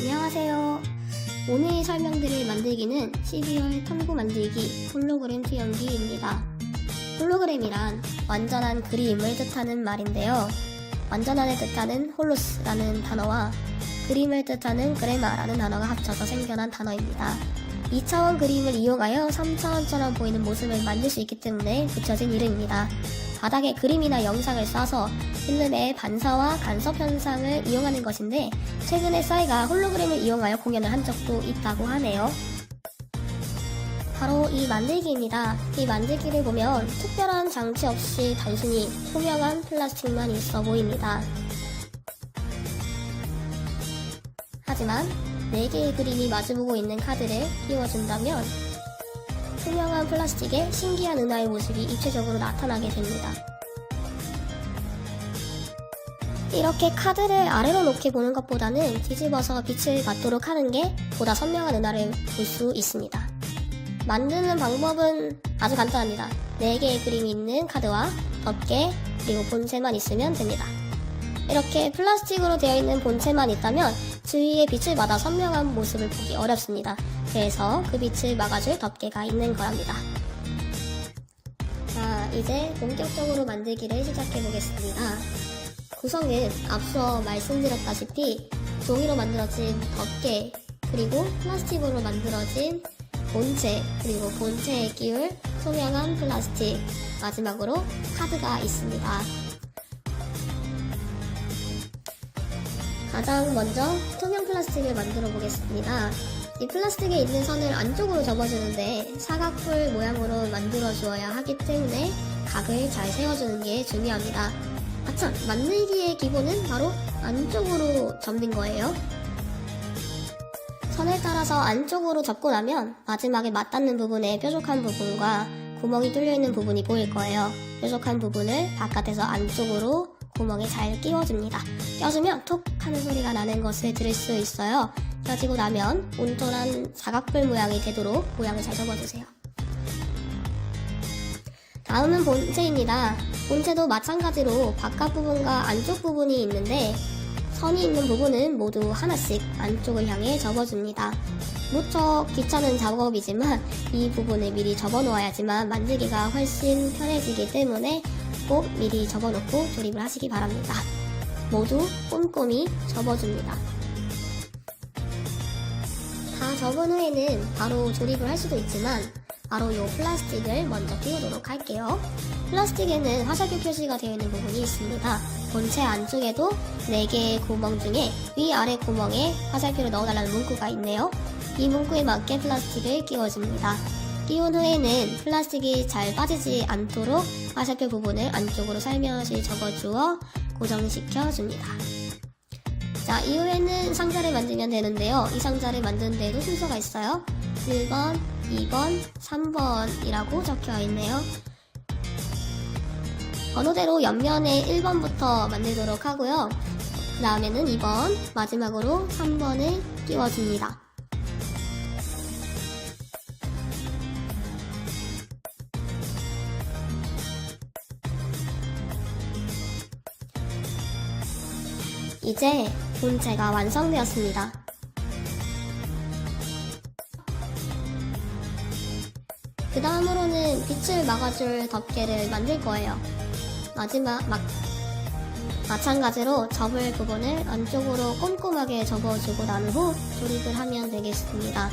안녕하세요. 오늘 설명드릴 만들기는 12월 탐구 만들기 홀로그램 투영기입니다. 홀로그램이란 완전한 그림을 뜻하는 말인데요. 완전한을 뜻하는 홀로스라는 단어와 그림을 뜻하는 그레마라는 단어가 합쳐서 생겨난 단어입니다. 2차원 그림을 이용하여 3차원처럼 보이는 모습을 만들 수 있기 때문에 붙여진 이름입니다. 바닥에 그림이나 영상을 쏴서 필름의 반사와 간섭 현상을 이용하는 것인데 최근에 싸이가 홀로그램을 이용하여 공연을 한 적도 있다고 하네요. 바로 이 만들기입니다. 이 만들기를 보면 특별한 장치 없이 단순히 투명한 플라스틱만 있어 보입니다. 하지만 4개의 그림이 마주보고 있는 카드를 끼워준다면 투명한 플라스틱에 신기한 은하의 모습이 입체적으로 나타나게 됩니다. 이렇게 카드를 아래로 놓게 보는 것보다는 뒤집어서 빛을 받도록 하는 게 보다 선명한 은하를 볼 수 있습니다. 만드는 방법은 아주 간단합니다. 4개의 그림이 있는 카드와 덮개 그리고 본체만 있으면 됩니다. 이렇게 플라스틱으로 되어 있는 본체만 있다면 주위에 빛을 받아 선명한 모습을 보기 어렵습니다. 그래서 그 빛을 막아줄 덮개가 있는 거랍니다. 자, 이제 본격적으로 만들기를 시작해 보겠습니다. 구성은 앞서 말씀드렸다시피 종이로 만들어진 덮개, 그리고 플라스틱으로 만들어진 본체, 그리고 본체에 끼울 투명한 플라스틱, 마지막으로 카드가 있습니다. 가장 먼저 투명 플라스틱을 만들어 보겠습니다. 이 플라스틱에 있는 선을 안쪽으로 접어주는데 사각뿔 모양으로 만들어 주어야 하기 때문에 각을 잘 세워주는 게 중요합니다. 아참, 만들기의 기본은 바로 안쪽으로 접는 거예요. 선을 따라서 안쪽으로 접고 나면 마지막에 맞닿는 부분에 뾰족한 부분과 구멍이 뚫려 있는 부분이 보일 거예요. 뾰족한 부분을 바깥에서 안쪽으로 구멍에 잘 끼워줍니다. 껴주면 톡 하는 소리가 나는 것을 들을 수 있어요. 껴지고 나면 온전한 사각뿔 모양이 되도록 모양을 잘 접어주세요. 다음은 본체입니다. 본체도 마찬가지로 바깥 부분과 안쪽 부분이 있는데 선이 있는 부분은 모두 하나씩 안쪽을 향해 접어줍니다. 무척 귀찮은 작업이지만 이 부분을 미리 접어 놓아야지만 만들기가 훨씬 편해지기 때문에 꼭 미리 접어 놓고 조립을 하시기 바랍니다. 모두 꼼꼼히 접어줍니다. 다 접은 후에는 바로 조립을 할 수도 있지만 바로 이 플라스틱을 먼저 끼우도록 할게요. 플라스틱에는 화살표 표시가 되어 있는 부분이 있습니다. 본체 안쪽에도 4개의 구멍 중에 위아래 구멍에 화살표를 넣어달라는 문구가 있네요. 이 문구에 맞게 플라스틱을 끼워줍니다. 끼운 후에는 플라스틱이 잘 빠지지 않도록 화살표 부분을 안쪽으로 살며시 접어주어 고정시켜 줍니다. 자, 이후에는 상자를 만들면 되는데요. 이 상자를 만드는 데도 순서가 있어요. 1번, 2번, 3번이라고 적혀 있네요. 번호대로 옆면에 1번부터 만들도록 하고요. 그 다음에는 2번, 마지막으로 3번을 끼워줍니다. 이제 본체가 완성되었습니다. 그 다음으로는 빛을 막아줄 덮개를 만들 거예요. 마지막, 막, 마찬가지로 접을 부분을 안쪽으로 꼼꼼하게 접어주고 난 후 조립을 하면 되겠습니다.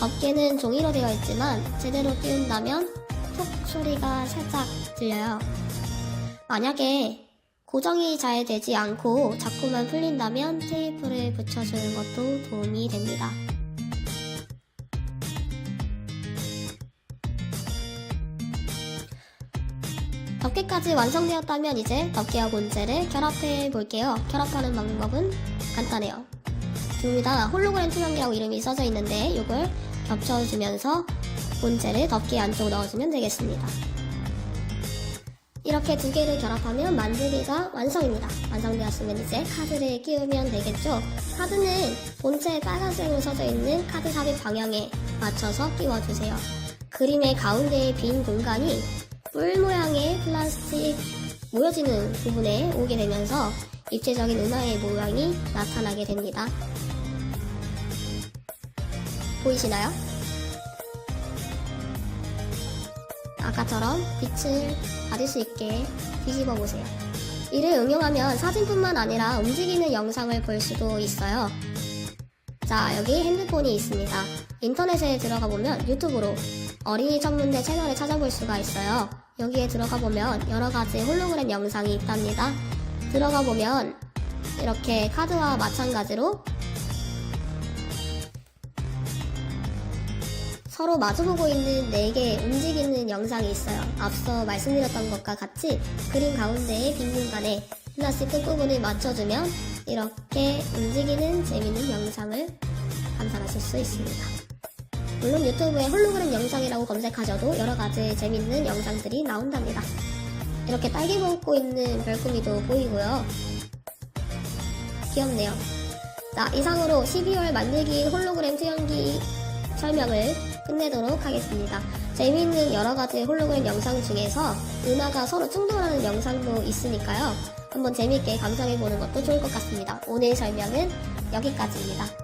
덮개는 종이로 되어 있지만 제대로 끼운다면 톡 소리가 살짝 들려요. 만약에 고정이 잘 되지 않고 자꾸만 풀린다면 테이프를 붙여주는 것도 도움이 됩니다. 덮개까지 완성되었다면 이제 덮개와 본체를 결합해 볼게요. 결합하는 방법은 간단해요. 둘다 홀로그램 투명이라고 이름이 써져 있는데 이걸 겹쳐주면서 본체를 덮개 안쪽 넣어주면 되겠습니다. 이렇게 두 개를 결합하면 만들기가 완성입니다. 완성되었으면 이제 카드를 끼우면 되겠죠. 카드는 본체에 빨간색으로 써져 있는 카드 삽입 방향에 맞춰서 끼워주세요. 그림의 가운데의 빈 공간이 뿔 모양의 플라스틱 모여지는 부분에 오게 되면서 입체적인 은하의 모양이 나타나게 됩니다. 보이시나요? 아까처럼 빛을 받을 수 있게 뒤집어 보세요. 이를 응용하면 사진뿐만 아니라 움직이는 영상을 볼 수도 있어요. 자, 여기 핸드폰이 있습니다. 인터넷에 들어가 보면 유튜브로 어린이 천문대 채널을 찾아볼 수가 있어요. 여기에 들어가 보면 여러 가지 홀로그램 영상이 있답니다. 들어가 보면 이렇게 카드와 마찬가지로 서로 마주보고 있는 4개 움직이는 영상이 있어요. 앞서 말씀드렸던 것과 같이 그림 가운데의 빈 공간에 하나씩 끝부분을 맞춰주면 이렇게 움직이는 재밌는 영상을 감상하실 수 있습니다. 물론 유튜브에 홀로그램 영상이라고 검색하셔도 여러 가지 재밌는 영상들이 나온답니다. 이렇게 딸기 먹고 있는 별꾸미도 보이고요. 귀엽네요. 자, 이상으로 12월 만들기 홀로그램 투영기 설명을 끝내도록 하겠습니다. 재미있는 여러 가지 홀로그램 영상 중에서 은하가 서로 충돌하는 영상도 있으니까요. 한번 재미있게 감상해보는 것도 좋을 것 같습니다. 오늘 설명은 여기까지입니다.